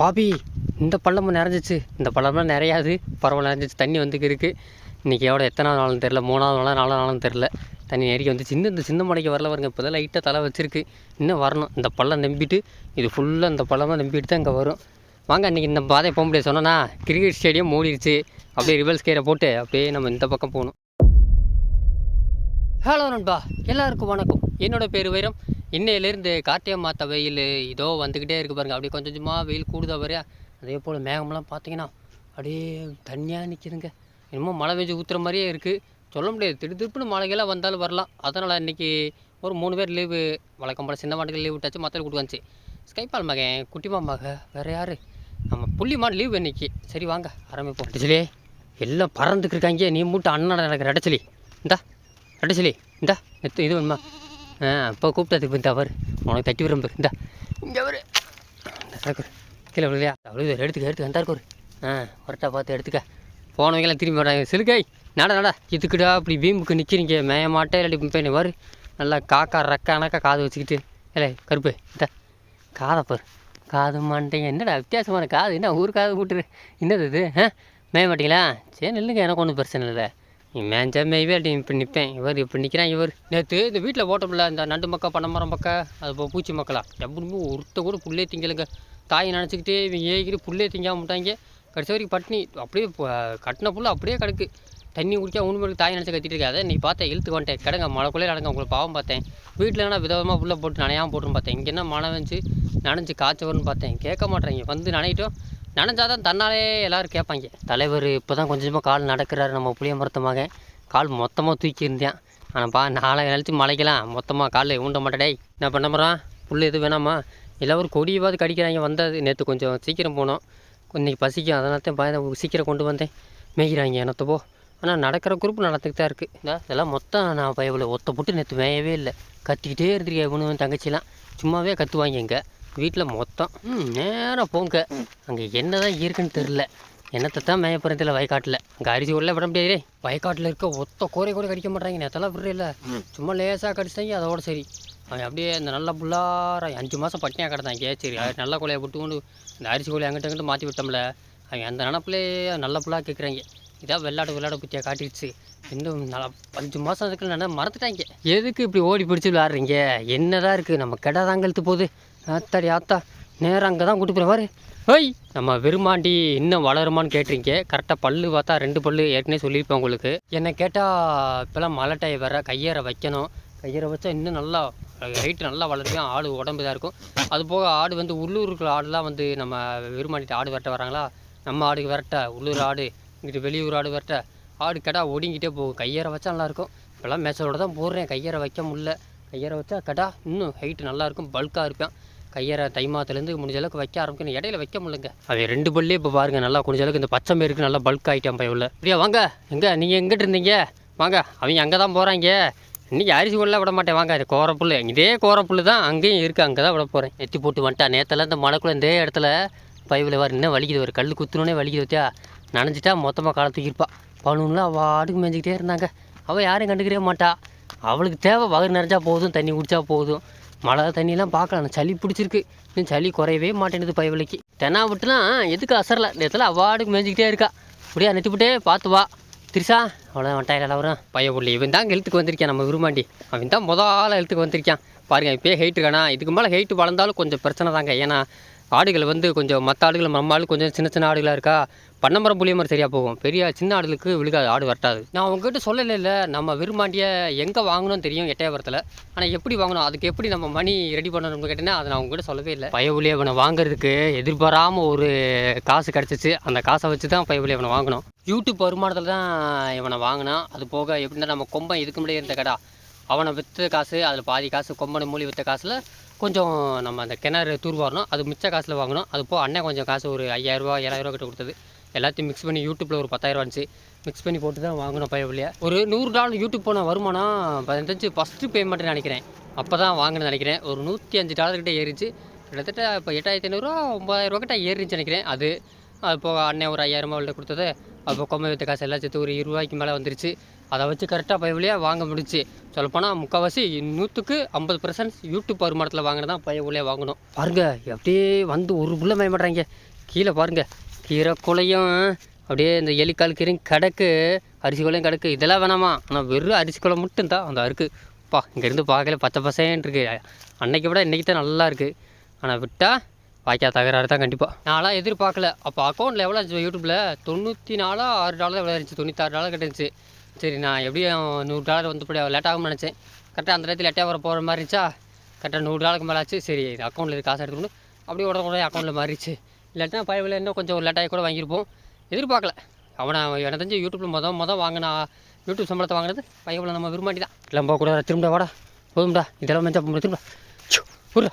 Bobby இந்த பள்ளமும் நிறைஞ்சிச்சு. இந்த பள்ளம்லாம் நிறையாது. பரவாயில்ல நிறைஞ்சிச்சு. தண்ணி வந்துக்கு இருக்குது இன்றைக்கி எவ்வளோ எத்தனாவது நாளும் தெரில மூணாவது நாளாக நாலாவது நாளும் தெரில தண்ணி நெருக்கி வந்து சின்ன இந்த சின்ன மலைக்கு வரல பாருங்க. இப்போ தான் லைட்டாக தலை வச்சிருக்கு. இன்னும் வரணும். இந்த பள்ளம் நம்பிட்டு இது ஃபுல்லாக இந்த பள்ளமாக நம்பிட்டு தான் இங்கே வரும். வாங்க அன்றைக்கி இந்த பாதையை போக முடியாது. சொன்னோன்னா கிரிக்கெட் ஸ்டேடியம் மூடிடுச்சு அப்படியே ரிவல்ஸ் கேரை போட்டு அப்படியே நம்ம இந்த பக்கம் போகணும். ஹலோ நண்பா எல்லாருக்கும் வணக்கம். என்னோடய பேர் வைரம். இன்னையிலேருந்து கார்த்திகை மாத்த வெயில் இதோ வந்துக்கிட்டே இருக்கு பாருங்க. அப்படியே கொஞ்சம் கொஞ்சமாக வெயில் கூடுதா வரையா? அதே போல் மேகமெல்லாம் பார்த்தீங்கன்னா அப்படியே தண்ணியாக நிற்கிதுங்க என்னமோ மழை பெஞ்சு ஊற்றுற மாதிரியே இருக்குது சொல்ல முடியாது. திடு திருப்புன்னு மழைகளாக வந்தாலும் வரலாம். அதனால் இன்றைக்கி ஒரு மூணு பேர் லீவு வழக்கம் போல் சின்ன மாட்டுக்கு லீவ் விட்டாச்சு மற்ற கூட்டு வந்துச்சு. ஸ்கைபால் மகன் குட்டிமா மக வேறு யார்? நம்ம புள்ளிமான் லீவ் இன்னைக்கு. சரி வாங்க ஆரம்பிப்போம். அடிச்சலே எல்லாம் பறந்துக்கிருக்காங்க நீ மூட்டை அண்ணன் எனக்கு அடைச்சலி இந்தா அடிச்சலி இந்தா நெத்து இது வேணுமா? ஆ அப்போ கூப்பிட்டதுக்கு இந்த அவர் உனக்கு தட்டி விரும்பு இந்தா. இங்கே அவர் கீழே விழுலையா அவ்வளோ எடுத்துக்க எடுத்துக்க அந்த ஒரு ஆ கரெக்டாக பார்த்து எடுத்துக்க. போனவங்களாம் திரும்பி வராங்க. சிலுக்காய் நட நட. இதுக்குடா அப்படி பீம்புக்கு நிற்கிறீங்க மேய மாட்டே இல்லாட்டி போய் வரு நல்லா காக்கா ரக்கானாக்கா காது வச்சுக்கிட்டு. இல்லை கருப்பு இந்த. காதை பாரு. காது மாட்டேங்க என்னடா வித்தியாசமான காது? என்ன ஊர் காது கூட்டுரு என்னது இது? ஆ மேய மாட்டீங்களா சரி நில்லுங்க. எனக்கு ஒன்றும் பிரச்சனை இல்லை. மேஞ்சா மேய்வே அப்படி இப்போ நிற்பேன் இவர் இப்படி நிற்கிறான் இவர். நேற்று இந்த வீட்டில் ஓட்டமில்ல இந்த நண்டு மக்கா பனைமரம் பக்கா அது பூச்சி மக்களா. எப்படின்னு ஒருத்த கூட புள்ளே திங்கலுங்க. தாயை நினச்சிக்கிட்டே இவங்க ஏகிட்டு புள்ளே திங்காம விட்டாங்க. கடைசி வரைக்கும் பட்டினி அப்படியே கட்டின புள்ள அப்படியே கிடக்கு. தண்ணி குடிக்க ஒன்று மணிக்கு தாய் நினச்சி கத்திட்டு இருக்காது. நீ பார்த்தேன் இழுத்து வந்துட்டேன். கிடங்க மழைக்குள்ளே நடங்க உங்களுக்கு பாவம் பார்த்தேன். வீட்டில் என்ன விதவிதமாக புள்ள போட்டு நனையாமல் போட்டுன்னு பார்த்தேன். இங்கே என்ன மழை வந்துச்சு நனைஞ்சு காய்ச்ச வரும்னு பார்த்தேன். கேட்க மாட்டேங்க வந்து நனையிட்டோம். நனைஞ்சாதான் தன்னாலே எல்லோரும் கேட்பாங்க. தலைவர் இப்போ தான் கொஞ்சமாக கால் நடக்கிறாரு நம்ம புளிய மரத்தமாக கால் மொத்தமாக தூக்கியிருந்தேன் ஆனால் பா நாளை நினச்சி மலைக்கலாம். மொத்தமாக காலில் ஊண்ட மாட்டேடே என்ன பண்ண போகிறான் புல் எதுவும் வேணாமா? எல்லாம் ஒரு கடிக்கிறாங்க. வந்தது. நேற்று கொஞ்சம் சீக்கிரம் போனோம். இன்றைக்கி பசிக்கும். அதனால தான் சீக்கிரம் கொண்டு வந்தேன். மேய்கிறாங்க என்னத்தப்போ ஆனால் நடக்கிற குரூப் நடந்துக்கிட்டு தான் இருக்குது இந்த இதெல்லாம் மொத்தம் நான் பயவில் ஒத்த போட்டு நேற்று மேயவே இல்லை. கத்திக்கிட்டே இருந்திருக்கேன் இவனு தங்கச்சிலாம்? சும்மாவே கத்துவாங்க இங்கே. வீட்டில் மொத்தம். நேராக போங்க. அங்கே என்ன தான் இருக்குன்னு தெரில என்னத்தை தான் மேய போகிறதில்ல வயக்காட்டில். அங்கே அரிசி உள்ள விட முடியாதே வயக்காட்டில் இருக்க ஒத்த கோரை கூட கடிக்க மாட்டாங்க நேற்றெல்லாம் விடுறே சும்மா லேசாக கடிச்சிட்டாங்க அதோட சரி. அவன் அப்படியே இந்த நல்ல புல்லார அஞ்சு மாதம் பட்டினியாக கிடந்தாங்க சரி நல்ல கோலையை விட்டு கொண்டு இந்த அரிசி கோலையை அங்கிட்ட அங்கிட்ட மாற்றி விட்டோம்ல. அவங்க அந்த நினப்பிலே நல்ல புல்லாக கேட்குறாங்க இதான் வெள்ளாடு வெள்ளாடு பற்றியா காட்டிடுச்சு. இன்னும் நல்லா அஞ்சு மாதம் அதுக்குள்ள நல்லா மறந்துட்டாங்க. எதுக்கு இப்படி ஓடி பிடிச்சி விளாட்றீங்க என்னதான் இருக்குது நம்ம கெடா தான் கழுத்து போகுது. ஆத்தாடி ஆத்தா நேரம் அங்கே தான் கூட்டு போய் ஹோய் ஓய் நம்ம வெறுமாண்டி இன்னும் வளருமான்னு கேட்டிருக்கீங்க. கரெக்டாக பல்லு பார்த்தா ரெண்டு பல்லு ஏற்கனவே சொல்லியிருப்பேன் உங்களுக்கு. என்னை கேட்டால் இப்போலாம் மழை டை வர கையேற வைக்கணும். கையேற வச்சா இன்னும் நல்லா ஹைட்டு நல்லா வளருவேன் ஆடு உடம்பு தான் இருக்கும். அது போக ஆடு வந்து உள்ளூர் ஆடுலாம் வந்து நம்ம வெறுமாண்டிட்டு ஆடு விரட்ட வராங்களா? நம்ம ஆடுக்கு விரட்ட உள்ளூர் ஆடு இங்கிட்டு வெளியூர் ஆடு விரட்ட ஆடு கடா ஒடுங்கிட்டே போகும். கையேற வச்சா நல்லாயிருக்கும் இப்போல்லாம் மேட்சோட தான் போடுறேன். கையேற வைக்க முடில கையேற வச்சா கடா இன்னும் ஹைட்டு நல்லாயிருக்கும் பல்காக இருப்பேன். கையரை தை மாதத்துலேருந்து முடிஞ்ச அளவுக்கு வைக்க ஆரம்பிக்கணும் இடையில வைக்க முடியலங்க. அது ரெண்டு பல்லே இப்போ பாருங்க நல்லா முடிஞ்ச அளவுக்கு இந்த பச்சை மேருக்கு நல்லா பல்க் ஆகிட்டேன் பைய அப்படியா வாங்க. எங்கே நீங்கள் எங்கிட்டு இருந்தீங்க? வாங்க. அவங்க அங்கே தான் போகிறாங்க இன்றைக்கி அரிசி உள்ள விட மாட்டேன். வாங்க இது கோரப்புல் இதே கோரப்புல் தான் அங்கேயும் இருக்குது அங்கே தான் விட போகிறேன் எத்தி போட்டு வந்துட்டா. நேத்தெல்லாம் இந்த மழைக்குள்ள இந்த இடத்துல பைவில் வர இன்னும் வலிக்குது. ஒரு கல் குத்துனோடனே வலிக்குது வச்சா நனைஞ்சிட்டா மொத்தமாக காலத்துக்கு தூக்கியிருப்பா. பலூன்லாம் அவள் ஆடுக்கு இருந்தாங்க. அவள் யாரையும் கண்டுக்கிறே மாட்டா. அவளுக்கு தேவை வகை நிறைஞ்சா போதும். தண்ணி குடித்தா போதும். மழை தண்ணியெல்லாம் பார்க்கலாம் சளி பிடிச்சிருக்கு. இன்னும் சளி குறையவே மாட்டேங்குது பயவலைக்கு தென்னா விட்டுலாம் எதுக்கு அசரில்? நேரத்தில் அவார்டுக்கு மேய்ஞ்சிக்கிட்டே இருக்கா. அப்படியே நெட்டிவிட்டே பார்த்து வா. திரிசா அவ்வளோ வட்டாயில் வரும் பைய புள்ளி இவன் தான் எழுத்துக்கு வந்திருக்கான் நம்ம விரும்பாண்டி அவன் தான் முத ஹெல்த்துக்கு எழுத்துக்கு வந்திருக்கான். பாருங்க இப்போயே ஹைட்டு இருக்கானா? இதுக்கு மேலே ஹைட்டு வளர்ந்தாலும் கொஞ்சம் பிரச்சனை தாங்க. ஏன்னா ஆடுகள் வந்து கொஞ்சம் மற்ற ஆடுகள் நம்ம ஆடு கொஞ்சம் சின்ன சின்ன ஆடுகளாக இருக்கா? பண்ணமரம் புளியமரம் சரியாக போகும். பெரிய சின்ன ஆடுகளுக்கு விழுகாது ஆடு வரட்டாது நான் உங்ககிட்ட சொல்லலை இல்லை நம்ம விரும்பாண்டியை எங்கே வாங்கணும்னு தெரியும் எட்டயபுரத்தில். ஆனால் எப்படி வாங்கணும்? அதுக்கு எப்படி நம்ம மணி ரெடி பண்ணணும்னு கேட்டேன்னா அதை நான் உங்ககிட்ட சொல்லவே இல்லை. பயவுலி அவனை வாங்குறதுக்கு எதிர்பாராமல் ஒரு காசு கிடச்சிச்சு. அந்த காசை வச்சு தான் பயவுலி அவனை வாங்கணும். யூடியூப் வருமானத்தில் தான் இவனை வாங்கினான். அது போக எப்படின்னா நம்ம கொம்பன் இதுக்கு முன்னாடியே இருந்த கடா. அவனை விற்ற காசு அதில் பாதி காசு கொம்பனை மூலி விற்ற காசில் கொஞ்சம் நம்ம அந்த கிணறு தூர் வரணும் அது மிச்ச காசில் வாங்கினோம் அது போக அண்ணன் கொஞ்சம் காசு ஒரு ஐயாயிரரூவா ஏழாயிரரூவா கிட்ட கொடுத்தது. எல்லாத்தையும் மிக்ஸ் பண்ணி யூடியூப்பில் ஒரு பத்தாயிரம் இருந்துச்சு. மிக்ஸ் பண்ணி போட்டு தான் வாங்கணும் பயவில்லையா ஒரு நூறு டாலர் யூடியூப் போன வருமானம் பதினஞ்சு ஃபஸ்ட்டு பேமெண்ட்டு நினைக்கிறேன். அப்போ தான் வாங்கினு நினைக்கிறேன். ஒரு நூற்றி அஞ்சு டாலர் கிட்ட ஏறிச்சு. கிட்டத்தட்ட இப்போ எட்டாயிரத்தி ஐநூறுரூவா ஒம்பதாயிரரூவா கிட்ட ஏறிச்சு நினைக்கிறேன். அது அது போக அண்ணன் ஒரு ஐயாயிரமா அவள்கிட்ட கொடுத்தது. அப்போ கொம்பை வித்த காசு எல்லாம் சேர்த்து ஒரு இருபது ரூபாய்க்கு மேலே வந்துருச்சு. அதை வச்சு கரெக்டாக பயவுலையாக வாங்க முடிச்சு சொல்லப்போனால் முக்கால்வாசி நூற்றுக்கு ஐம்பது பர்சன்ட் யூடியூப் வருமானத்தில் வாங்கினது தான் பயவுலையே வாங்கணும். பாருங்கள் அப்படியே வந்து ஒரு புள்ள பயமாட்றாங்க கீழே பாருங்கள் கீரை குலையும் அப்படியே இந்த எலிக்கால் கீரையும் கிடக்கு அரிசி குலையும் கிடக்கு. இதெல்லாம் வேணாமா? ஆனால் வெறும் அரிசி குலை மட்டும்தான் அந்த அருக்கு பா இங்கேருந்து பார்க்கல பச்சை பசேன்னு இருக்குது அன்னைக்கு விட இன்றைக்கி தான் நல்லா இருக்குது ஆனால் விட்டால் வாய்க்கா தகராறு தான் கண்டிப்பாக நான்லாம் எதிர்பார்க்கல. அப்போ அக்கௌண்ட்டில் எவ்வளோ இருந்துச்சு யூடியூப்பில் தொண்ணூற்றி நாலா ஆறு டாலர் எவ்வளோ இருந்துச்சு? தொண்ணூத்தாறு டாலர் கிடந்துச்சு சரி நான் எப்படியும் நூறு டாலர் வந்து இப்படி லேட் ஆகும்னு நினச்சேன். கரெக்டாக அந்த நேரத்தில் லேட்டாக வர போகிற மாதிரி இருந்துச்சா? கரெக்டாக நூறு டாலருக்கு மேலே ஆச்சு. சரி அக்கௌண்ட்டில் காசு எடுத்துக்கணும் அப்படியே உடனே உடனே அக்கௌண்ட்டில் மாறிடுச்சு. இல்லாட்டினா பயவில் இன்னும் கொஞ்சம் லேட்டாகி கூட வாங்கியிருப்போம். எதிர்பார்க்கல. அவனை எனக்கு தெரிஞ்சு யூடியூப்பில் மொதல் மொதல் வாங்கினா யூடியூப் சம்பளத்தை வாங்கினது பயவில் நம்ம விரும்பாட்டி தான். எல்லாம் போகக்கூடாது திரும்ப வாடா. போதும்டா. இதெல்லாம் மெஞ்சா போக திரும்ப ஊர்றா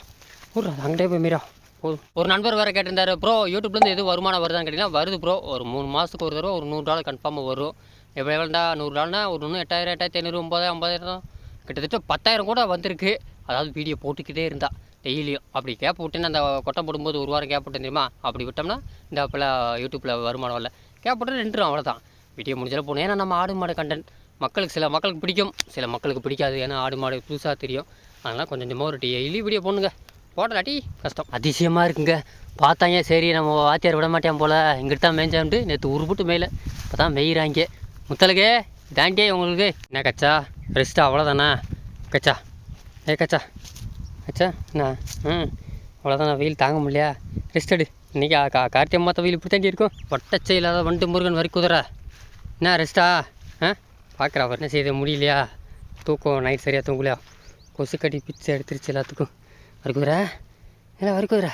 ஊர்றா. அங்கிட்டே போய் மீரா போதும். ஒரு நண்பர் வேறு கேட்டிருந்தார் ப்ரோ யூடியூப்லேருந்து எதுவும் வருமானம் வருதான்னு கேட்டிங்கன்னா வருது ப்ரோ. ஒரு மூணு மாதத்துக்கு ஒரு தடவை ஒரு நூறு டாலர் கன்ஃபார்மாக வரும். எப்படி எவ்வளோடா நூறு டாலர்னா ஒரு ஒன்று எட்டாயிரம் எட்டாயிரத்தி ஐநூறு ஒம்பதாயிரம் ஐம்பதாயிரம் கிட்டத்தட்ட பத்தாயிரம் கூட வந்திருக்கு. அதாவது வீடியோ போட்டுக்கிட்டே இருந்தா டெய்லியும். அப்படி கேப் விட்டுன்னு அந்த கொட்டை போடும்போது ஒரு வாரம் கேப் விட்டு தெரியுமா? அப்படி விட்டோம்னா இந்த அப்போல்லாம் யூடியூப்பில் வருமானம் வரல. கேப் விட்டு ரெண்டுரும் அவ்வளோதான் வீடியோ முடிஞ்சாலும் போகணும் ஏன்னா நம்ம ஆடு மாடு கண்டென்ட் மக்களுக்கு சில மக்களுக்கு பிடிக்கும். சில மக்களுக்கு பிடிக்காது. ஏன்னா ஆடு மாடு புதுசாக தெரியும். அதனால் கொஞ்சம் கொஞ்சமாக ஒரு டெய்லி வீடியோ போடணுங்க. போடலாட்டி கஷ்டம். அதிசயமாக இருக்குங்க. பார்த்தாங்க சரி நம்ம வாத்தியார் விட மாட்டேன் போல். இங்கிட்ட தான் மேய்ஞ்சான்ட்டு நேற்று உருப்புட்டு மேலே இப்போ தான் மெய்கிறாங்க முத்தலுக்கு தாண்டியே உங்களுக்கு. என்ன கச்சா? ரெஸ்ட்டு அவ்வளோதானா கச்சா. ஏ கச்சா. கச்சா என்ன? ம். அவ்வளோதானா வெயில் தாங்க முடியலையா? ரெஸ்ட் எடு. இன்றைக்கி கா கார்த்திகை மாத்த வெயில் இப்படி தாண்டி இருக்கும். ஒட்டச்சை இல்லாத வண்டு முருகன் வரி குதிரை. என்ன ரெஸ்ட்டா ஆ? பார்க்குறா என்ன செய்ய முடியலையா? தூக்கம் நைட் சரியாக தூங்கலையா? கொசு கட்டி பிச்சை எடுத்துருச்சு எல்லாத்துக்கும். வரிக்குதிரா இல்லை குதிர?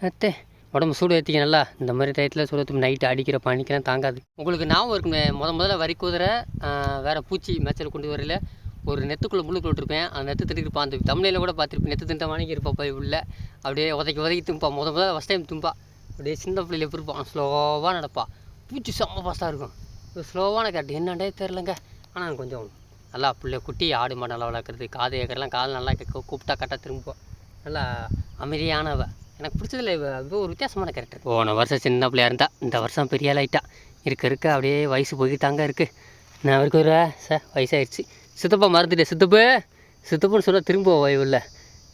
அத்தே. உடம்பு சூடு ஏற்றிக்க நல்லா இந்த மாதிரி டயத்தில் சூடு நைட்டு அடிக்கிற பனிக்கெல்லாம் தாங்காது. உங்களுக்கு ஞாபகம் ஒரு முத முதல்ல வரி குதிரை வேறு பூச்சி மேய்ச்சல் கொண்டு வரல. ஒரு நெத்துக்குள்ளே முள்ளுக்குள்ள விட்டுருப்பேன் அந்த நெத்து திட்டிருப்பான் அந்த தமிழில் கூட பார்த்துருப்பேன். நெத்து திண்ட வாங்கி இருப்பா போய் உள்ள. அப்படியே உதைக்கி உதைக்கி தும்பா. முத முதல்ல ஃபஸ்ட் டைம் தும்பா. அப்படியே சின்ன பிள்ளையில எப்படி இருப்பான்? ஸ்லோவாக நடப்பா. பூச்சி செம்ம ஃபாஸ்ட்டாக இருக்கும். ஸ்லோவான கேட்டு என்னண்டே தெரிலங்க ஆனால் கொஞ்சம் நல்லா பிள்ளை குட்டி ஆடு மாடு நல்லா வளர்க்குறது. காது ஏக்கரெல்லாம் காது நல்லா கேட்க கூப்பிட்டா கரெக்டாக திரும்புவோம் நல்லா அமைதியானவ. எனக்கு பிடிச்சதில்ல இவ ஒரு வித்தியாசமான கேரக்டர் போன வருஷம் சின்ன பிள்ளையாக இருந்தா இந்த வருஷம் பெரிய ஆளாயிட்டா இருக்க இருக்க அப்படியே வயசு போய்கிட்டாங்க இருக்கு. நான் அவருக்கு ஒரு சார் வயசாகிடுச்சு சித்தப்பா மறந்துட்டேன். சித்தப்பு சித்தப்புன்னு சொல்ல திரும்ப வயவில்ல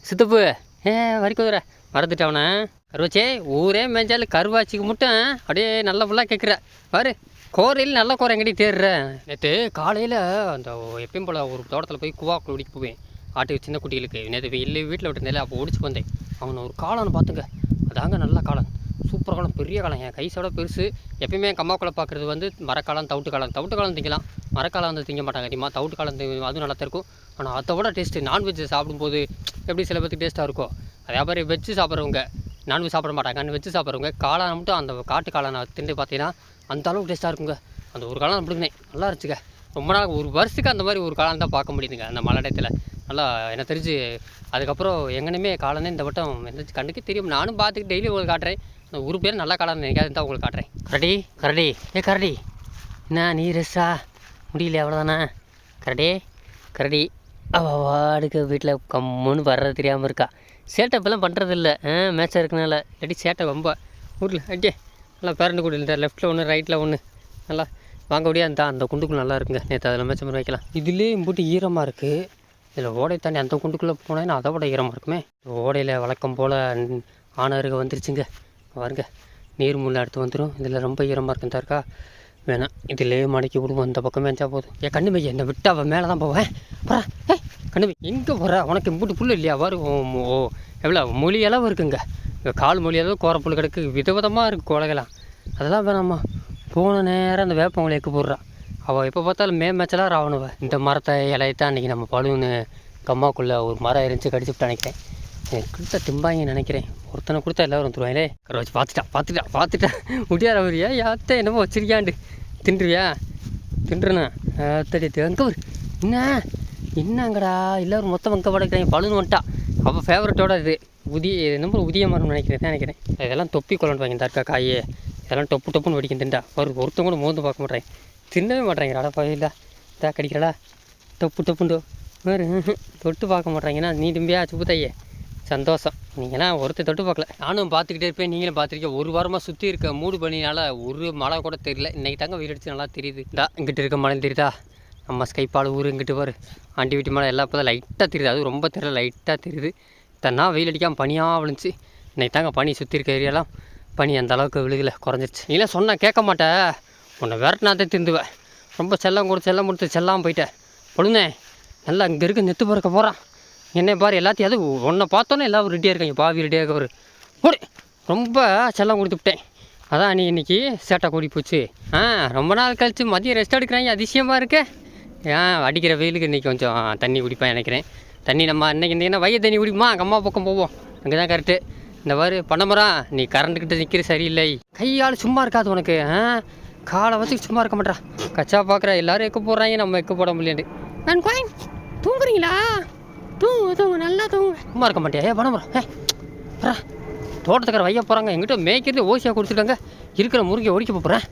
சித்தப்பு ஏ வரைக்கும் வர. மறந்துட்டவனே கருவாச்சே ஊரே மேஞ்சாலும் கருவாச்சிக்கு மட்டும் அப்படியே நல்ல ஃபுல்லாக கேட்குற பாரு கோரையில் நல்ல கோரை எங்கடி தேடுறேன் நேற்று காலையில் அந்த எப்பயும் போல் ஒரு தோட்டத்தில் போய் குவா குடிக்க போவேன். ஆட்டு சின்ன குட்டிகளுக்கு நேற்று இல்லை வீட்டில் விட்டுருந்தேன் அப்போ ஓடிச்சு வந்தேன் அவனை ஒரு காளான் பார்த்துங்க அதாங்க நல்ல காளான். சூப்பர் காலம் பெரிய காலம் என் கைசோட பெருசு. எப்பயுமே கம்மாக்குள்ளே பார்க்குறது வந்து மரக்காலம் தவிட்டு காலம் தவிட்டு காலம் திங்கலாம். மரக்காலம் வந்து திங்க மாட்டாங்க. அதிகமாக தவிட்டு காலம் திங்க அதுவும் நல்லா இருக்கும். ஆனால் அதை விட டேஸ்ட்டு நான்வெஜ் சாப்பிடும்போது எப்படி சில பேருக்கு டேஸ்ட்டாக இருக்கும் அதே மாதிரி வெஜ்ஜு சாப்பிட்றவங்க நான்வெஜ் சாப்பிட மாட்டாங்க. வெஜ்ஜு சாப்பிட்றவங்க காளான் மட்டும் அந்த காட்டு காளான் திண்டு பார்த்தீங்கன்னா அந்த அளவுக்கு டேஸ்ட்டாக இருக்குங்க. அந்த ஒரு காளான் பிடிக்குனே நல்லா இருந்துச்சுங்க. ரொம்ப நாள் ஒரு வருஷத்துக்கு அந்த மாதிரி ஒரு காலம் தான் பார்க்க முடியுதுங்க அந்த மழை டயத்தில் நல்லா எனக்கு தெரிஞ்சு அதுக்கப்புறம் எங்கேனுமே காலம்னு இந்த வட்டம் எந்த கண்ணுக்கு தெரியும். நானும் பார்த்துட்டு டெய்லி உங்களுக்கு காட்டுறேன். அந்த ஒரு பேர் நல்லா காலம் நினைக்காது தான் உங்களுக்கு காட்டுறேன். கரடி கரடி. ஏ கரடி. என்ன நீ ரெஸ்ஸா? முடியல அவ்வளோதானே கரடி கரடி. அவள் வாடுக்கு வீட்டில் கம்முன்னு வர்றது தெரியாமல் இருக்கா. சேட்டை இப்போல்லாம் பண்ணுறது இல்லை மேட்சாக இருக்கனால. இல்லாட்டி சேட்டை ரொம்ப. ஊரில் அட்டே நல்லா பேரண்ட் கூட லெஃப்ட்டில் ஒன்று ரைட்டில் ஒன்று நல்லா வாங்க முடியாது அந்த அந்த குண்டுக்குள்ளே நல்லா இருக்குங்க. நேற்று அதில் மேட்ச் மாதிரி வைக்கலாம். இதுலேயே இம்புட்டு ஈரமாக இருக்குது இதில் ஓடை தாண்டி அந்த குண்டுக்குள்ளே போனேன்னா அதை விட ஈரமாக இருக்குமே? ஓடையில் வழக்கம் போல் ஆணருக வந்துருச்சுங்க. பாருங்க. நீர் முள்ள அடுத்து வந்துடும் இதில் ரொம்ப ஈரமாக இருக்கும் தாருக்கா இருக்கா வேணாம் இதுலேயே மடக்கி விடுவோம். இந்த பக்கம் மேய்ச்சா போதும். ஏன் கண்ணு மைய என்னை விட்டு அவன் மேலே தான் போவேன் போறா ஏ கண்ணு மை எங்கே போகிற உனக்கு இம்புட்டு புல் இல்லையா? வரும். ஓ ஓ. எவ்வளோ மொழி அளவு இருக்குங்க. கால் மொழி கோரப்புல் கிடக்கு. விதவிதமாக இருக்குது குலகலாம் அதெல்லாம் வேணாம்மா. போன நேரம் அந்த வேப்பங்களை எக்கு போடுறான் அவள் எப்போ பார்த்தாலும் மே மேட்சலாக ராவணுவ இந்த மரத்தை இலையத்தான் அன்றைக்கி நம்ம பழுவுன்னு கம்மாக்குள்ளே ஒரு மரம் இருந்துச்சு கடிச்சு நினைக்கிறேன். எனக்கு கொடுத்தா திம்பாங்க நினைக்கிறேன். ஒருத்தனை கொடுத்தா எல்லோரும் வந்துருவாங்களே கரை வச்சு பார்த்துட்டா பார்த்துட்டா பார்த்துட்டா. முடியாத அவர் ஏன் யாத்த என்னமோ வச்சிருக்கியாண்டு. தின்றுவியா? தின்றுண்ணா தடி அங்கே ஒரு என்ன? என்னங்கடா? எல்லோரும் மொத்தம் அங்கே படைக்கிறாங்க. பழுன்னு வந்துட்டா. அவள் ஃபேவரட்டோட இது. உதிய என்னமோ உதிய மரம் நினைக்கிறேன் நினைக்கிறேன். இதெல்லாம் தொப்பி கொண்டு தர்க்கா காயே. இதெல்லாம் டொப்பு டொப்புன்னு வெடிக்கும் திண்டா. ஒரு ஒருத்தன் கூட மோந்து பார்க்க மாட்டேன். தின்னவே மாட்டேங்கிறாடா பயிலா இதா கடிக்கிறடா. டொப்பு டொப்புண்டோ. வேறு தொட்டு பார்க்க மாட்டேங்கன்னா நீ தும்பியா சுப்புத்தையே சந்தோஷம். நீங்களாம் ஒருத்தர் தொட்டு பார்க்கல. நானும் பார்த்துக்கிட்டே இருப்பேன் நீங்களும் பார்த்துருக்கீங்க. ஒரு வாரமாக சுற்றி இருக்க மூடு பண்ணினால ஒரு மழை கூட தெரியல. இன்னைக்கு தாங்க வெயில் அடிச்சு நல்லா தெரியுது. இந்தா இங்கிட்டு இருக்க மழை தெரியுதா? நம்ம ஸ்கைப்பால் ஊர் இங்கிட்டு பாரு. ஆண்டி வீட்டு மழை எல்லாம் இப்போ தான் லைட்டாக தெரியுது. அது ரொம்ப தெரியல லைட்டாக தெரியுது. தன்னா வெயில் அடிக்காமல் பனியாக விழுந்துச்சு. இன்னைக்கு தாங்க பனி சுற்றி இருக்க ஏரியாலாம் பனி அந்த அளவுக்கு விழுகல குறைஞ்சிருச்சு. நீலாம் சொன்னால் கேட்க மாட்டேன் உன்னை விரட்டினாதே திருந்துவேன் ரொம்ப செல்லம் கொடுத்து செல்லம் கொடுத்து செல்லாமல் போயிட்டேன் பொழுதே நல்லா இங்கே இருக்க நெத்து பிறக்க போகிறான் என்னை பாரு எல்லாத்தையும் அது உன்னை பார்த்தோன்னே எல்லாரும் ரெடியாக இருக்காங்க. பாவி ரெடியாக இருக்கவர். ஓடி ரொம்ப செல்லம் கொடுத்து விட்டேன். அதான் நீ இன்னைக்கு சேட்டை கூடி போச்சு. ஆ ரொம்ப நாள் கழித்து மதியம் ரெஸ்ட் எடுக்கிறாங்க அதிசயமாக இருக்கு. ஏன் அடிக்கிற வெயிலுக்கு இன்றைக்கி கொஞ்சம் தண்ணி குடிப்பேன் நினைக்கிறேன். தண்ணி நம்ம இன்றைக்கி இருந்தீங்கன்னா வய தண்ணி குடிக்குமா? அங்கே அம்மா பக்கம் போவோம். அங்கே தான் கரெக்டு இந்த மாதிரி பண்ணமரா நீ கரண்ட்டுக்கிட்ட நிற்கிற சரியில்லை. கையால் சும்மா இருக்காது உனக்கு ஆ? காலை வச்சு சும்மா இருக்க மாட்டா கச்சா பார்க்குற எல்லாரும் எக்க போடுறாங்க நம்ம எக்க போட முடியாது நான் கோயின் தூங்குறீங்களா? தூங்கு தூங்கு நல்லா தூங்கு. சும்மா இருக்க மாட்டியா? ஏ பண்ணமரம் ஏ தோட்டத்துக்கார வைய போகிறாங்க எங்கிட்ட மேய்க்கிறது ஓசியாக கொடுத்துருக்காங்க இருக்கிற முருகை ஒடிக்க போகிறேன்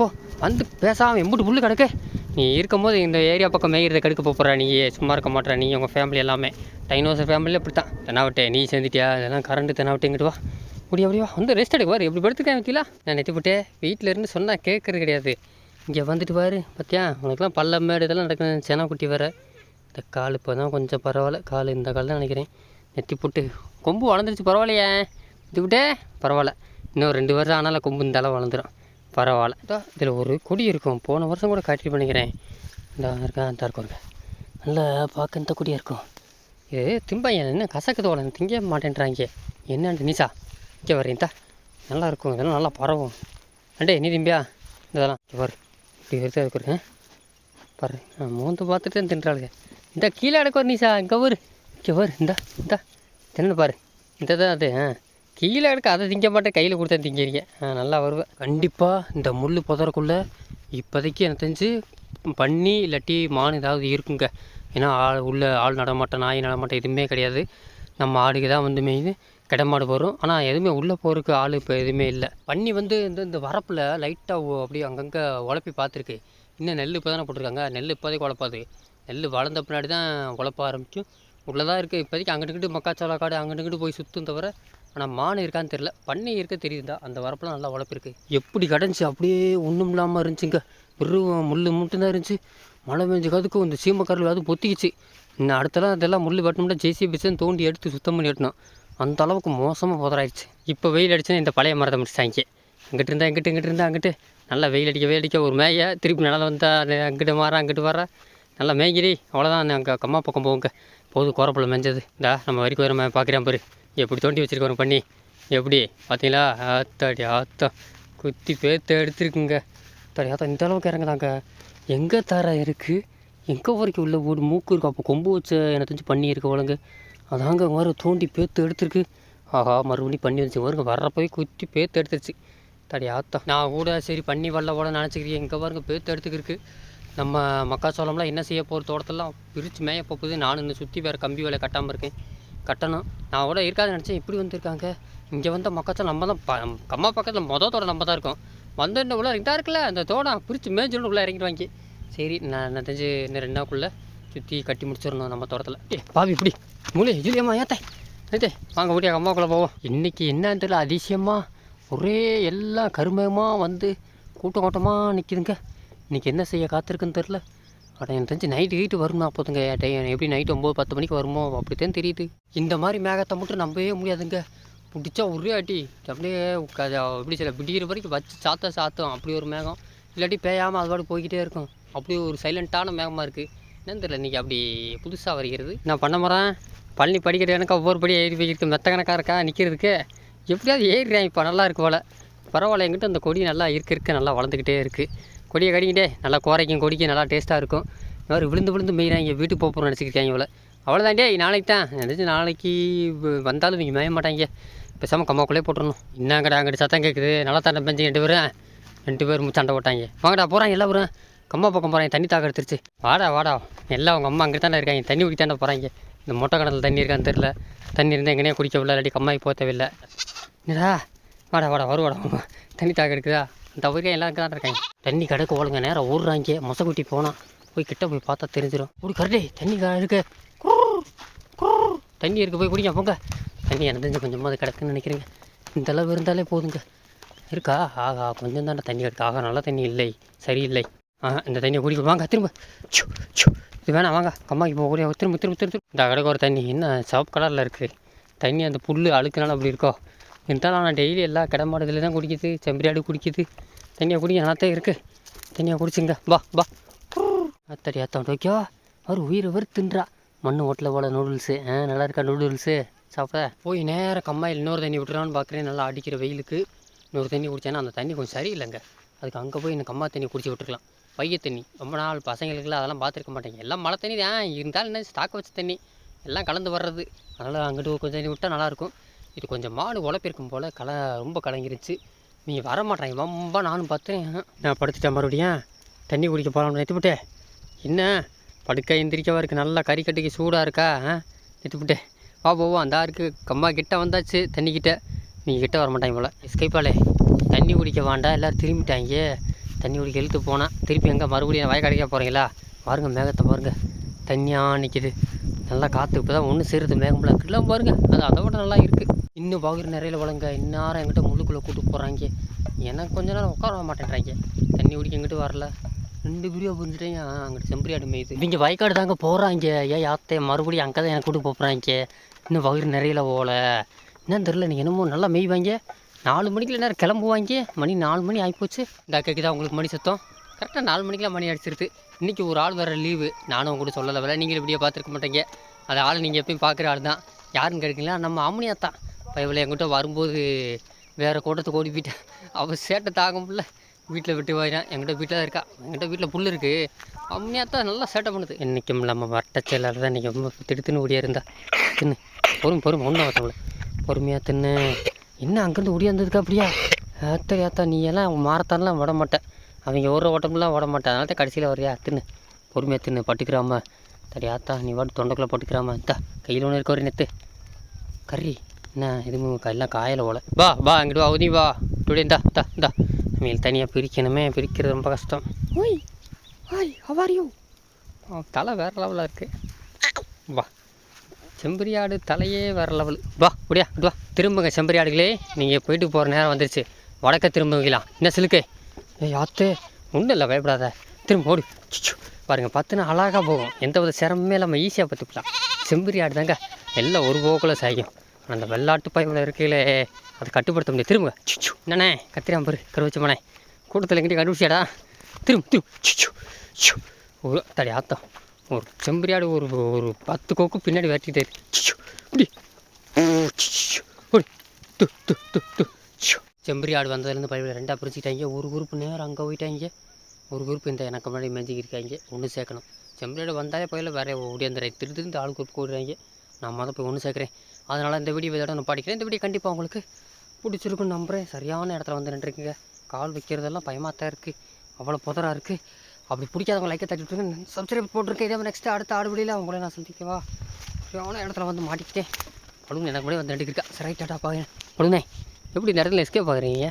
ஓ வந்து பேசாமல் எம்பிட்டு புல்லு கிடக்கு. நீ இருக்கும்போது இந்த ஏரியா பக்கம் மேய்கிறத கெடுக்க போகிற நீ சும்மா இருக்க மாட்டேற நீ உங்கள் ஃபேமிலி எல்லாமே. டைனோசர் ஃபேமிலியில் இப்படி தான் தெனாவட்டே நீ சேர்ந்துட்டியா? இதெல்லாம் கரண்ட்டு தெனாவட்டேங்கிட்டு வா. முடியா முடியா வந்து ரெஸ்ட் எடுக்க பாரு. எப்படி படுத்துக்கேன் வைக்கலாம் நான் நெத்தி போட்டே. வீட்டில் இருந்து சொன்னால் கேட்கறது கிடையாது. இங்கே வந்துட்டு பாரு பார்த்தியா உனக்குலாம் பல்ல மேடு இதெல்லாம் நடக்குது செனா குட்டி வேறு. இந்த கால் இப்போ தான் கொஞ்சம் பரவாயில்ல. கால் இந்த கால் தான் நினைக்கிறேன். நெத்தி போட்டு. கொம்பு வளர்ந்துருச்சு பரவாயில்லையே. இது விட்டே பரவாயில்ல. இன்னும் ரெண்டு வருஷம் ஆனாலும் கொம்பு இந்த அளவு வளர்ந்துடும் பரவாயில்ல. இதோ இதில் ஒரு கொடி இருக்கும். போன வருஷம் கூட காட்டி பண்ணிக்கிறேன். இந்த இருக்கா இந்த இருக்கும் இருக்க. நல்லா பார்க்க இந்த கொடியாக இருக்கும். இது திம்பாயன் என்ன கசக்குது உடனே திங்க மாட்டேன்றாங்க. என்னன்ட்டு நீசா? இங்கே வரீந்தா நல்லா இருக்கும். இதெல்லாம் நல்லா பரவும். அண்டே நீ திம்பியா? இதெல்லாம் பாரு. இப்படி வருது இருக்கிறேன் பாரு. நான் மோந்து பார்த்துட்டு தான் தின்றாளுங்க. இந்த கீழே அடக்கு நீசா. இங்கே வரு இங்கே வரு இந்தா இந்தா. தின்னு பாரு. இந்த தான் அது ஆ? கீழே எடுக்க அதை திங்க மாட்டேன் கையில் கொடுத்தா திங்கிறீங்க நல்லா வருவேன். கண்டிப்பாக இந்த முள் புதறக்குள்ளே இப்போதைக்கு எனக்கு தெரிஞ்சு பண்ணி இல்லாட்டி மான் ஏதாவது இருக்குங்க. ஏன்னா ஆள் உள்ள ஆள் நடமாட்டம் நாய் நடமாட்டம் எதுவுமே கிடையாது. நம்ம ஆடுக்கு தான் வந்து மெயின் கிடமாடு வரும் ஆனால் எதுவுமே உள்ளே போகிறதுக்கு ஆள் இப்போ எதுவுமே இல்லை. பண்ணி வந்து இந்த இந்த வரப்பில் லைட்டாக அப்படியே அங்கங்கே உழப்பி பார்த்துருக்கு. இன்னும் நெல் இப்போ தானே போட்டிருக்காங்க. நெல் இப்போதைக்கு உழப்பாது. நெல் வளர்ந்த பின்னாடி தான் உழப்ப ஆரம்பிக்கும். உள்ளே தான் இருக்குது இப்போதைக்கு அங்கிட்டு மக்காச்சோள காடு அங்கிட்டு போய் சுற்றும் தவிர ஆனால் மான் இருக்கான்னு தெரில பண்ணி இருக்க தெரியுதா அந்த வரப்பெல்லாம் நல்லா உழப்பிருக்கு. எப்படி கடைஞ்சி அப்படியே ஒன்றும் இல்லாமல் இருந்துச்சுங்க. வெறும் முள் மட்டும்தான் இருந்துச்சு. மழை பெஞ்ச காதுக்கும் இந்த சீமக்கரில் அது பொத்திக்கிச்சு. இன்னும் அடுத்தலாம் அதெல்லாம் முள் வெட்டணும்னா ஜேசிபி தான் தோண்டி எடுத்து சுத்தம் பண்ணி வெட்டணும் அந்த அளவுக்கு மோசமாக புதராயிடுச்சு இப்போ வெயில் அடிச்சுன்னா இந்த பழைய மரத்தை முடிச்சிட்டாங்க. இங்கிட்டு இருந்தால் இங்கிட்டு இங்கிட்டு இருந்தால் அங்கிட்டு நல்லா வெயில் அடிக்க வெயில் அடிக்க ஒரு மேய. திருப்பி நல்லா வந்தால் அங்கிட்டு மாற அங்கிட்டு வர நல்லா மேய்கிரி அவ்வளோதான் அங்கே கம்மா பக்கம் போங்க போது குறப்பில் மேஞ்சது. இந்தா நம்ம வரைக்கும் வர பார்க்குறேன் பாரு. எப்படி தோண்டி வச்சுருக்கோம் பண்ணி. எப்படி? பார்த்தீங்களா ஆத்தாடி ஆத்தா. குத்தி பேத்து எடுத்துருக்குங்க. தடி ஆத்தா இந்த அளவுக்கு இறங்குதாங்க. எங்கே தர இருக்குது எங்கே வரைக்கும் உள்ள ஒரு மூக்கு இருக்கும் அப்போ கொம்பு வச்ச எனக்கு தெரிஞ்சு பண்ணி இருக்க ஒழுங்கு அதாங்க வர தோண்டி பேத்து எடுத்துருக்கு. ஆஹா மறுபடியும் பண்ணி வந்துச்சு. வருங்க வர்றப்போய் குத்தி பேத்து எடுத்துருச்சு. தடி ஆத்தா. நான் கூட சரி பண்ணி வரல போல நினச்சிக்கிறேன் எங்கே பாருங்க பேத்து எடுத்துக்கிருக்கு. நம்ம மக்காச்சோளம்லாம் என்ன செய்ய போகிற தோட்டத்தெல்லாம் பிரித்து மேய போகுது. நானும் இன்னும் சுற்றி வேறு கம்பி வேலை கட்டாமல் இருக்கேன். கட்டணும். நான் கூட இருக்காது நினச்சேன். இப்படி வந்திருக்காங்க. இங்கே வந்த மக்காச்சோளம் நம்ம தான் ப கம்மா பக்கத்தில் மொதல் தோட்டம் நம்ம தான் இருக்கோம். வந்த உள்ள இதாக இருக்குல்ல? அந்த தோட்டம் பிரித்து மேய்ச்சல் உள்ளே இறங்கிடுவாங்க. சரி நான் என்ன தெரிஞ்சு இன்னும் ரெண்டு நாளுக்குள்ளே சுற்றி கட்டி முடிச்சிடணும் நம்ம தோட்டத்தில். ஏ பாவி இப்படி. மூலி ஜூலியம்மா ஏத்தே ஏத்தே வாங்க ஓடியா அம்மாக்குள்ளே போவோம். இன்றைக்கி என்னன்னு தெரியல அதிசயமாக ஒரே எல்லாம் கருமயமாக வந்து கூட்டம் கூட்டமாக நிற்கிதுங்க இன்றைக்கி என்ன செய்ய காத்திருக்குன்னு தெரில அட எனக்கு தெரிஞ்சு நைட்டு வீட்டு வருமா அப்போதுங்க டைம் எப்படி நைட்டு ஒம்பது பத்து மணிக்கு வருமோ? அப்படித்தான் தெரியுது. இந்த மாதிரி மேகத்தை மட்டும் நம்பவே முடியாதுங்க. பிடிச்சா ஒரே அடி. அப்படியே எப்படி சில விடிகிற வரைக்கும் வச்சு சாத்த சாத்தும். அப்படி ஒரு மேகம். இல்லாட்டி பேயாமல் அதுபாடு போய்கிட்டே இருக்கும். அப்படி ஒரு சைலண்ட்டான மேகமாக இருக்குது என்னன்னு தெரியல இன்றைக்கி அப்படி புதுசாக வருகிறது. நான் பண்ண போகிறேன் பழனி படிக்கிற எனக்கு ஒவ்வொரு படி ஏறி போய்க்கிருக்கு மெத்த கணக்காக இருக்கா? நிற்கிறதுக்கு எப்படியாவது ஏறிடுறேன் இப்போ. நல்லா இருக்கு போல். பரவாயில்ல என்கிட்ட அந்த கொடி நல்லா இருக்க இருக்க. நல்லா வளர்ந்துக்கிட்டே இருக்குது கொடியை கடிக்கிட்டே நல்லா குறைக்கும் கொடிக்கும் நல்லா டேஸ்ட்டாக இருக்கும். இந்த மாதிரி விழுந்து விழுந்து மேய்கிறாங்க வீட்டுக்கு போக போகிறோம் நினச்சிக்கிட்டாங்க இவ்வளோ அவ்வளோதான் நாளைக்கு தான். நினச்சி நாளைக்கு வந்தாலும் இங்கே மேய மாட்டாங்க. பேசாமல் கம்மாக்குள்ளே போட்டுறணும். என்னங்கடா அங்கிட்டு சத்தம் கேட்குது நல்லா தண்டை பெஞ்சு ரெண்டு பேரும். ரெண்டு பேரும் சண்டை போட்டாங்க. வாங்கடா போகிறாங்க போகிறேன் கம்மா பக்கம் போகிறாங்க தண்ணி தாக்க எடுத்துருச்சு. வாடா வாடா. எல்லாம் அவங்க அம்மா அங்கிட்டு தானே இருக்காங்க. தண்ணி குடி போகிறாங்க இந்த மொட்டை கடலில் தண்ணி இருக்கான்னு தெரில தண்ணி இருந்தால் எங்கேனே குடிக்க விடல இல்லாட்டி கம்மாய்க்கு போக தேவையில்லை. என்னடா? வாடா வாடா வருவாடா. தண்ணி தாக்க எடுக்குதா? இந்த ஊரில் எல்லாம் தான் இருக்காங்க. தண்ணி கிடக்க ஓடுங்க நேரம் ஓடுறாங்க மொசக்குட்டி போனால் போய் கிட்ட போய் பார்த்தா தெரிஞ்சிடும் ஒரு கரடே தண்ணி க- இருக்கு. தண்ணி இருக்கு போய் குடிங்க போங்க. தண்ணி எனக்கு தெரிஞ்சு கொஞ்சமாக கிடக்குன்னு நினைக்கிறேங்க. இந்த அளவு இருந்தாலே போதுங்க. இருக்கா? ஆகா கொஞ்சம் தானே தண்ணி கிடக்கு. ஆகா நல்ல தண்ணி இல்லை. சரியில்லை. ஆ இந்த தண்ணியை குடிக்க வாங்க திரும்ப. சு சு இது வேணாம் வாங்க. கம்மாக்கி போக திரும்ப திரும்ப திரும்ப இந்த கடைக்கு ஒரு தண்ணி என்ன சவப்பு கலரில் இருக்குது தண்ணி அந்த புல் அழுக்குனால அப்படி இருக்கோ? இருந்தாலும் ஆனால் டெய்லி எல்லா கிடமாடுதுல தான் குடிக்குது செம்பரியாடு குடிக்குது. தண்ணியை குடிக்க நல்லா இருக்குது தண்ணியை குடிச்சுங்க வா வா. அத்தடி அத்தான் ஓகேவா அவர் உயிரை வரு தின்றா மண்ணு ஓட்டில் போல நூடுல்ஸு ஆ நல்லா இருக்கா நூடுல்ஸு சாப்பிட? போய் நேராக கம்மாயில் இன்னொரு தண்ணி விட்டுறான்னு பார்க்குறேன் நல்லா அடிக்கிற வெயிலுக்கு. இன்னொரு தண்ணி குடிச்சேன்னா அந்த தண்ணி கொஞ்சம் சரியில்லைங்க. அதுக்கு அங்கே போய் இந்த கம்மா தண்ணி குடிச்சு விட்டுருக்கலாம். பைய தண்ணி. ரொம்ப நாள் பசங்களுக்குலாம் அதெல்லாம் பார்த்துருக்க மாட்டேங்க. எல்லாம் மழை தண்ணி தான். இருந்தாலும் என்ன ஸ்டாக் வச்ச தண்ணி. எல்லாம் கலந்து வர்றது. அதனால் அங்கிட்டு கொஞ்சம் தண்ணி விட்டால் நல்லாயிருக்கும் இது கொஞ்சம் மாடு உழப்பிருக்கும் போல் களை ரொம்ப கலங்கிருச்சு. நீங்கள் வர மாட்டேங்க ரொம்ப நானும் பார்த்தேன். நான் படுத்துட்டேன் மறுபடியும்? தண்ணி குடிக்க போகலாம்னு நிறுத்திவிட்டே என்ன? படுக்க எந்திரிக்கவா இருக்குது நல்லா கறி கட்டிக்கு சூடாக இருக்கா? ஆ? வா போவோம் அந்த இருக்கு கம்மா கிட்ட வந்தாச்சு தண்ணி கிட்ட. நீங்கள் கிட்ட வர மாட்டாங்க போல் இஸ்கைப்பாலே தண்ணி குடிக்க வேண்டாம் எல்லோரும் திரும்பிட்டாங்க. தண்ணி குடிக்க இழுத்து போனால் திருப்பி எங்கே மறுபடியும் வயக்காடிக்க போகிறீங்களா பாருங்க மேகத்தை பாருங்கள் தண்ணியாக நிற்கிது நல்லா காற்று இப்போ தான் ஒன்று சேருது மேகம்பளம் இருக்குலாம் பாருங்கள் அது அதை விட நல்லா இருக்குது இன்னும் பகுர் நிறையில வளங்க இந்நேரம் எங்கிட்ட முள்ளுக்குள்ளே கூட்டு போகிறாங்க எனக்கு கொஞ்ச நேரம் உட்கார மாட்டேன்றாங்க. தண்ணி குடிக்க எங்கிட்டு வரல. ரெண்டு பிரியா புரிஞ்சுட்டேங்க அங்கிட்டு செம்பரியாடு மேய்து. இங்கே வயக்காடு தாங்க போகிறாங்க ஏன் யாத்தே மறுபடியும் அங்கே தான் எனக்கு கூட்டு போகிறாங்க இன்னும் வயிறு நிறையில போகல என்னன்னு தெரில நீங்கள் என்னமோ நல்லா மேய்வாங்க. நாலு மணிக்குள்ள நேரம் கிளம்புவாங்க. மணி நாலு மணி ஆகிப்போச்சு இந்த கேட்குதா உங்களுக்கு மணி சத்தம். கரெக்டாக நாலு மணிக்கெலாம் மணி அடிச்சிருது. இன்றைக்கி ஒரு ஆள் வேறு லீவு நானும் உங்க கூட சொல்லலை வேலை நீங்கள் இப்படியே பார்த்துருக்க மாட்டீங்க. அது ஆள் நீங்கள் எப்பயும் பார்க்குற ஆள் தான் யாருன்னு கேட்குறீங்களா நம்ம அம்மனியா தான் பயவில் என்கிட்ட வரும்போது வேறு கூட்டத்துக்கு ஓடி போயிட்டேன் அவள் சேட்டை தாங்க முடியல. வீட்டில் விட்டு போயிடான் என்கிட்ட வீட்டில் தான் இருக்கா. என்கிட்ட வீட்டில் புல் இருக்குது அம்மையாக தான் நல்லா சேட்டை பண்ணுது. இன்றைக்கும் நம்ம வட்ட தான் இன்றைக்கி ரொம்ப திடுத்துன்னு ஓடியா இருந்தா. தின்னு. பொறுமை பொறுமை. ஒன்றும் வரத்தவங்கள பொறுமையாக தின்னு. என்ன அங்கேருந்து ஓடியாந்ததுக்கு அப்படியா? ஏத்த ஏத்தா நீ எல்லாம் மாரத்தான்லாம் விட மாட்டேன் அவங்க ஓடுற ஓட்டம்லாம் விட மாட்டேன் அதனால தான் கடைசியில் வரையா தின்னு. பொறுமையாக தின்னு. பட்டுக்கிறாம. சரி ஆத்தா நீ வாட்டு தொண்டைக்குள்ளே பட்டுக்கிறாம. இந்தா கையில் ஒன்று இருக்க ஒரு நெத்து. கறி. என்ன எதுவும் எல்லாம் காயலை போல. வா வா அங்கிட்டு வா உதவி வா. டுடே இந்தா இந்தா இந்தா. நம்ம தனியாக பிரிக்கணுமே பிரிக்கிறது ரொம்ப கஷ்டம். ஓய் ஹாய் ஹவாரியூ தலை வேறு லெவலில் இருக்குது வா. செம்பரியாடு தலையே வேறு லெவல் வா இங்க வா. திரும்புங்க செம்பரியாடுகளே நீங்கள் போயிட்டு போகிற நேரம் வந்துருச்சு. வடக்க திரும்புவீங்களா? என்ன சிலுக்கு? ஏய் ஆத்தே ஒன்றும் இல்லை பயப்படாத. திரும்ப ஓடு. சுச்சு. பாருங்க பத்துனா அழகாக போகும். எந்த வித சிரமமே இல்லாமல் ஈஸியாக பத்துக்கலாம். செம்பரியாடு தாங்க எல்லாம் ஒரு போக்கில் சாயும் அந்த வெள்ளாட்டு பயமில் இருக்கீங்களே அதை கட்டுப்படுத்த முடியாது. திரும்ப சிச்சு என்னண்ணே? கத்திராம பாரு கருவச்சு கூட்டத்தில் எங்கிட்ட கண்டுபிடிச்சாடா திரும்ப திரும்ப. சிச்சு சு ஒரு தடி ஆத்தம். ஒரு செம்பரியாடு ஒரு ஒரு பத்து கோக்கு பின்னாடி வெட்டிட்டு சுச்சு இப்படி து து து செம்பரி ஆடு வந்ததுலேருந்து பழைய ரெண்டாக பிரிச்சுட்டாங்க ஒரு குரூப் நேரம் அங்கே போயிட்டாங்க. ஒரு குரூப் இந்த எனக்கு முன்னாடி மேஞ்சிக்கிருக்காங்க. ஒன்று சேர்க்கணும். செம்பரியாடு வந்தாலே போயில வேறு ஓடியாந்துறேன் திரு திருந்து ஆள் குரூப் ஓடுறாங்க நான் மொதல் போய் ஒன்று சேர்க்குறேன். அதனால் இந்த வீடியோ இதோட நான் படிக்கிறேன். இந்த வீடியோ கண்டிப்பாக உங்களுக்கு பிடிச்சிருக்குன்னு நம்புகிறேன் சரியான இடத்துல வந்து நின்றுருக்குங்க. கால் வைக்கிறதெல்லாம் பயமாக தான் இருக்குது அவ்வளோ புதராக இருக்குது அப்படி பிடிக்காதவங்க லைக்கை தட்டி விட்டுருங்க சப்ஸ்கிரைப் போட்டிருக்கேன். இதே நெக்ஸ்ட் அடுத்த ஆடுபடியில் அவங்கள நான் சந்திக்கவா? சரியான இடத்துல வந்து மாட்டிக்கிட்டேன். பழுங்க எனக்கு கூட வந்து நடிக்கிருக்கா சரி டாட்டா பாருங்க. பழுங்க எப்படி இந்த இடத்துல எஸ்கேப் பார்க்குறீங்க